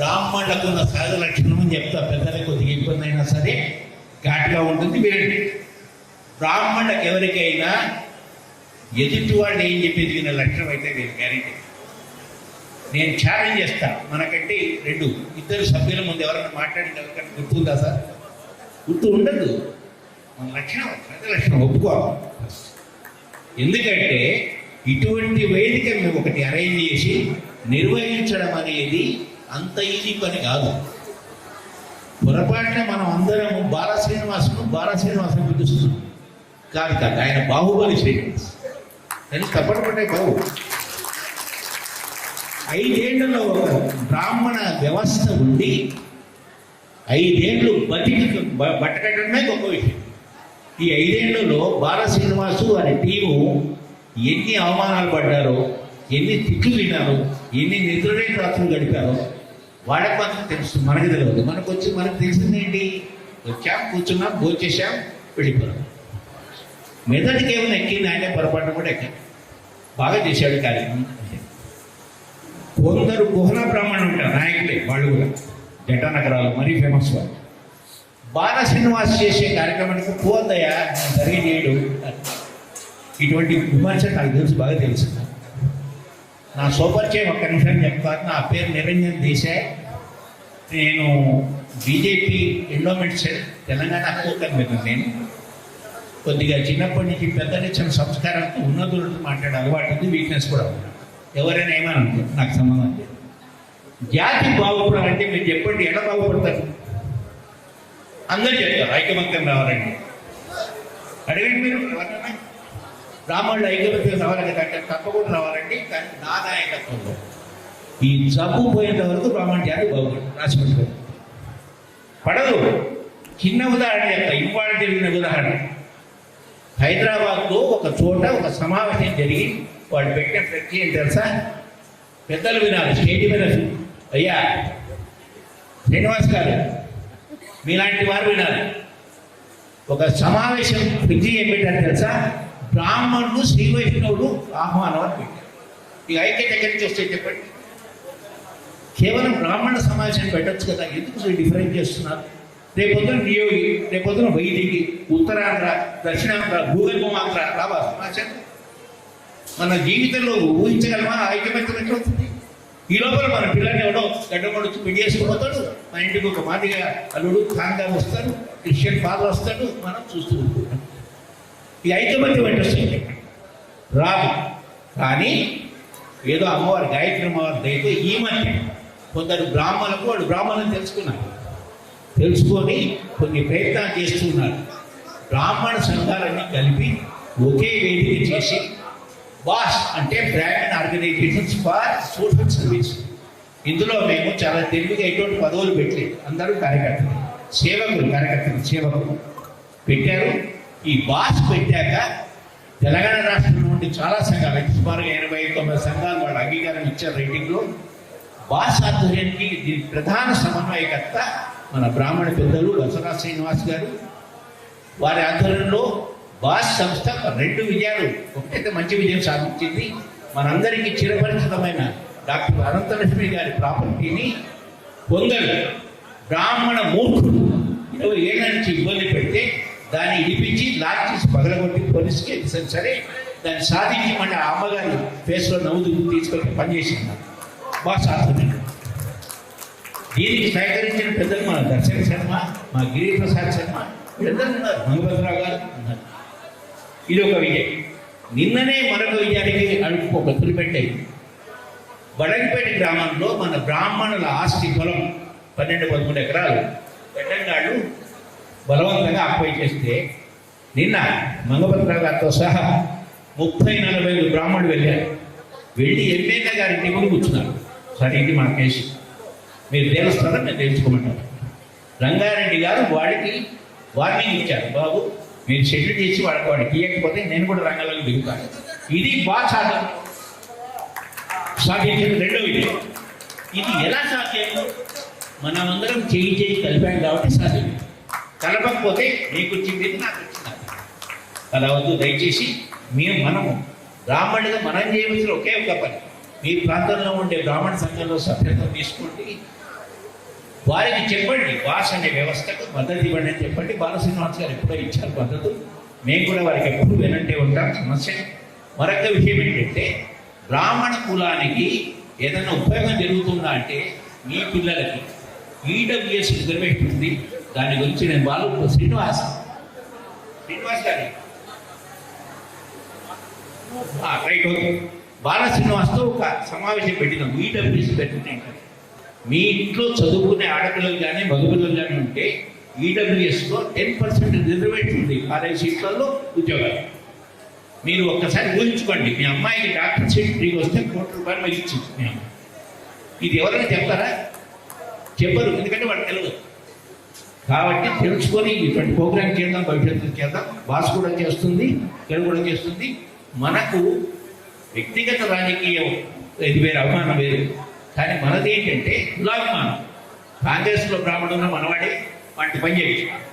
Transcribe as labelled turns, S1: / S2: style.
S1: బ్రాహ్మణులకు ఉన్న సహజ లక్షణం అని చెప్తా. పెద్దలకు కొద్దిగా ఇబ్బంది అయినా సరే ఘాటుగా ఉంటుంది వినండి. బ్రాహ్మణులకు ఎవరికైనా ఎదుటి వాళ్ళు ఏం చెప్పేది ఎదిగిన లక్షణం అయితే నేను గ్యారెంటీ నేను ఛాలెంజ్ చేస్తా. మనకంటే రెండు ఇద్దరు సభ్యుల ముందు ఎవరైనా మాట్లాడిన ఎవరికైనా గుర్తుందా సార్? గుర్తు ఉండదు. మన లక్షణం పెద్ద లక్షణం ఒప్పుకోవాలి. ఎందుకంటే ఇటువంటి వేదిక మేము ఒకటి అరేంజ్ చేసి నిర్వహించడం అనేది అంత ఈజీ పని కాదు. పొరపాటున మనం అందరం బాల శ్రీనివాసును బాల శ్రీనివాసం పిలుస్తున్నాం కాదు కాదు ఆయన బాహుబలి శ్రీనివాస్. అని తప్పటపడే బాబు ఐదేళ్ళలో బ్రాహ్మణ వ్యవస్థ ఉండి ఐదేళ్ళు బతికి బట్టకట్టడమే గొప్ప విషయం. ఈ ఐదేళ్ళలో బాల శ్రీనివాసు వారి టీము ఎన్ని అవమానాలు పడ్డారో ఎన్ని తిట్లు విన్నారో ఎన్ని నిద్రలేని రాత్రులు గడిపారో వాళ్ళకి మాత్రం తెలుసు? మనకి తెలియదు. మనకు వచ్చి మనకు తెలిసింది ఏంటి వచ్చాం కూర్చున్నాం భోజేసాం వెళ్ళిపోయాం. మెదడుకి ఏమైనా ఎక్కింది? అంటే పొరపాటు కూడా ఎక్కాం బాగా చేశాడు కార్యక్రమం కొందరు కుహన బ్రాహ్మణులు ఉంటారు నాయకులే వాళ్ళు కూడా. జటానగరాలు మరీ ఫేమస్ వాళ్ళు. బాల శ్రీనివాస్ చేసే కార్యక్రమానికి పోద్దయ్యా సరిగ్గా చేయడు ఇటువంటి విమర్శ నాకు తెలుసు బాగా తెలుసు. నా సోపరిచయం ఒక్క నిమిషం చెప్తాను నా పేరు నిరంజన్ దేశాయ్. నేను బీజేపీ ఎండోమెంట్ సెల్ తెలంగాణ హక్కు మీద నేను కొద్దిగా చిన్నప్పటి నుంచి పెద్దనిచ్చిన సంస్కారంతో ఉన్నతులతో మాట్లాడే అలవాటు ఉంది వీక్నెస్ కూడా ఉంది. ఎవరైనా ఏమని అనుకో నాకు సంబంధం లేదు. జాతి బాగుపడాలంటే మీరు చెప్పండి ఎలా బాగుపడతారు? అందరూ చెప్తారు ఐకమత్యం రావాలండి అడగండి మీరు ఎవరైనా? బ్రాహ్మణులు ఐకమత్యం రావాలంటే అంటే తప్పకుండా రావాలండి. కానీ నా నాయకత్వంలో. ఈ జబ్బు పోయేంత వరకు బ్రాహ్మణ జాతి బాగుంటుంది రాసిపెట్టుకోండి పడదు. చిన్న ఉదాహరణ చెప్తా. ఇవాళ జరిగిన ఉదాహరణ. హైదరాబాద్లో ఒక చోట ఒక సమావేశం జరిగి వాడు పెట్టిన ప్రతి ఏం తెలుసా? పెద్దలు వినాలి. స్టేట్ మీద అయ్యా శ్రీనివాస్ గారు మీలాంటి వారు వినాలి. ఒక సమావేశం ప్రక్రియ ఏం పెట్టారు తెలుసా? బ్రాహ్మణుడు శ్రీ వైష్ణవుడు ఆహ్వానం అని పెట్టారు. ఈ ఐక్యత ఎక్కడి నుంచి వస్తే చెప్పండి. కేవలం బ్రాహ్మణ సమాజం పెట్టచ్చు కదా ఎందుకు డిఫరెంట్ చేస్తున్నారు? రేపొద్దున నియోగి రేపొద్దున వైదికి ఉత్తరాంధ్ర దక్షిణాంధ్ర భూగర్భమాంధ్ర రావా సమాచారం. మన జీవితంలో ఊహించగలమా? ఐక్యమత్యం ఎట్లవుతుంది ఈ లోపల మన పిల్లల్ని ఎవడో గడ్డమడుచు పెళ్ళి మన ఇంటికి ఒక మాదిగా అల్లుడు ఖాన్గా వస్తాడు క్రిస్టియన్ ఫాదర్ వస్తాడు మనం చూస్తూ ఉంటాం. ఈ ఐక్యమత్యం అంటే వస్తుంది రాదు. కానీ ఏదో అమ్మవారి గాయత్రి అమ్మవారి అయితే ఈ మధ్య కొందరు బ్రాహ్మణులకు వాళ్ళు బ్రాహ్మణులు తెలుసుకున్నారు. తెలుసుకొని కొన్ని ప్రయత్నాలు చేస్తున్నారు బ్రాహ్మణ సంఘాలన్నీ కలిపి ఒకే వేదిక చేసి బాస్ అంటే Brahman organisations for social service ఇందులో మేము చాలా తెలివిగా ఎటువంటి పదవులు పెట్టలేదు. అందరూ కార్యకర్తలు. సేవకులు కార్యకర్తలు సేవకులు. పెట్టారు. ఈ బాస్ పెట్టాక తెలంగాణ రాష్ట్రం నుండి చాలా సంఘాలు అయితే సుమారుగా ఎనభై తొమ్మిది సంఘాలు వాళ్ళు అంగీకారం ఇచ్చారు రేటింగ్లో. బాస్ ఆధ్వర్యానికి దీని ప్రధాన సమన్వయకర్త మన బ్రాహ్మణ పెద్దలు దసరా శ్రీనివాస్ గారు. వారి ఆధ్వర్యంలో బాస్ సంస్థ రెండు విజయాలు ఒకటైతే మంచి విజయం సాధించింది. మనందరికీ చిరపరిచితమైన డాక్టర్ అనంతలక్ష్మి గారి ప్రాపర్టీని పొందరు బ్రాహ్మణ మూర్ఖుడు. ఇరవై ఏళ్ళ నుంచి ఇబ్బంది పెడితే దాన్ని ఇడిపించి లాక్ పగలగొట్టి పోలీసుకి సరే దాన్ని సాధించి మళ్ళీ ఆ అమ్మగారి ఫేస్లో నవ్వు తీసుకొని పనిచేసింది బాస్ ఆధ్వర్యంలో దీనికి సహకరించిన పెద్దలు మన దర్శన శర్మ మా గిరి ప్రసాద్ శర్మ వీళ్ళందరూ ఉన్నారు. మంగభద్రరావు గారు ఉన్నారు. ఇది ఒక విజయం. నిన్ననే మరొక విజయానికి అడుగు ఒక పెట్టాయి బడంపేట గ్రామంలో మన బ్రాహ్మణుల ఆస్తి పొలం పన్నెండు పదమూడు ఎకరాలు. పెట్టంగాళ్ళు బలవంతంగా అప్పై చేస్తే నిన్న మంగభద్రరావు గారితో సహా ముప్పై నలభై ఐదు బ్రాహ్మణులు వెళ్ళారు. వెళ్ళి ఎమ్మెల్యే గారి ముందు కూర్చున్నారు. సరే ఇది మన కేసు. మీరు తెలుస్తారా మేము తెలుసుకోమంటారు. రంగారెడ్డి గారు వాడికి వార్నింగ్ ఇచ్చారు. బాబు మీరు షెడ్యూల్ చేసి వాడికి వాడికి ఇవ్వకపోతే నేను కూడా రంగంలోకి దిగుతాను. ఇది బాగా సాధ్యం సాధించిన రెండో ఇది ఇది ఎలా సాధ్యం? మనమందరం చేయి చేయి కలిపాం కాబట్టి సాధ్యం. కలపకపోతే మీకు వచ్చింది నాకు వచ్చింది. అలా వద్దు దయచేసి మేము మనము బ్రాహ్మణులుగా మనం చేయవలసిన ఒకే ఒక పని. మీ ప్రాంతంలో ఉండే బ్రాహ్మణ సంఘంలో సభ్యత్వం తీసుకోండి. వారికి చెప్పండి వాస్ అనే వ్యవస్థకు మద్దతు ఇవ్వండి అని చెప్పండి. బాలశ్రీనివాస్ గారు ఎప్పుడో ఇచ్చారు మద్దతు. మేము కూడా వారికి ఎప్పుడు వినంటే ఉంటాం సమస్య. మరొక విషయం ఏంటంటే బ్రాహ్మణ కులానికి ఏదైనా ఉపయోగం జరుగుతుందా అంటే మీ పిల్లలకి ఈడబ్ల్యూఎస్ రిజర్వేషన్ ఉంది దాని గురించి నేను బాలు శ్రీనివాస్. శ్రీనివాస్ గారి. Right okay. బాల శ్రీనివాస్తో ఒక సమావేశం పెట్టినాం. ఈడబ్ల్యూఎస్ పెట్టినాం. మీ ఇంట్లో చదువుకునే ఆడపిల్లలు కానీ మగపిల్లలు కానీ ఉంటే ఈడబ్ల్యూఎస్లో టెన్ పర్సెంట్ రిజర్వేషన్ ఉంది. కాలేజ్ సీట్లలో ఉద్యోగాలు. మీరు ఒక్కసారి ఊహించుకోండి. మీ అమ్మాయికి డాక్టర్ సీట్ ఫ్రీగా వస్తే కోటి రూపాయలు మీకు ఇచ్చింది మీ అమ్మాయి ఇది ఎవరైనా చెప్తారా? చెప్పరు ఎందుకంటే వాడు తెలియదు కాబట్టి తెలుసుకొని ఇటువంటి ప్రోగ్రామ్ చేద్దాం భవిష్యత్తులో చేద్దాం. భాష కూడా చేస్తుంది తెలుగు కూడా చేస్తుంది. మనకు వ్యక్తిగత రాజకీయం ఇది వేరే అవమానం వేరు. కానీ మనది ఏంటంటే కులాభిమానం. కాంగ్రెస్లో బ్రాహ్మణులు మనవాడే వాటి పని చేయించాలి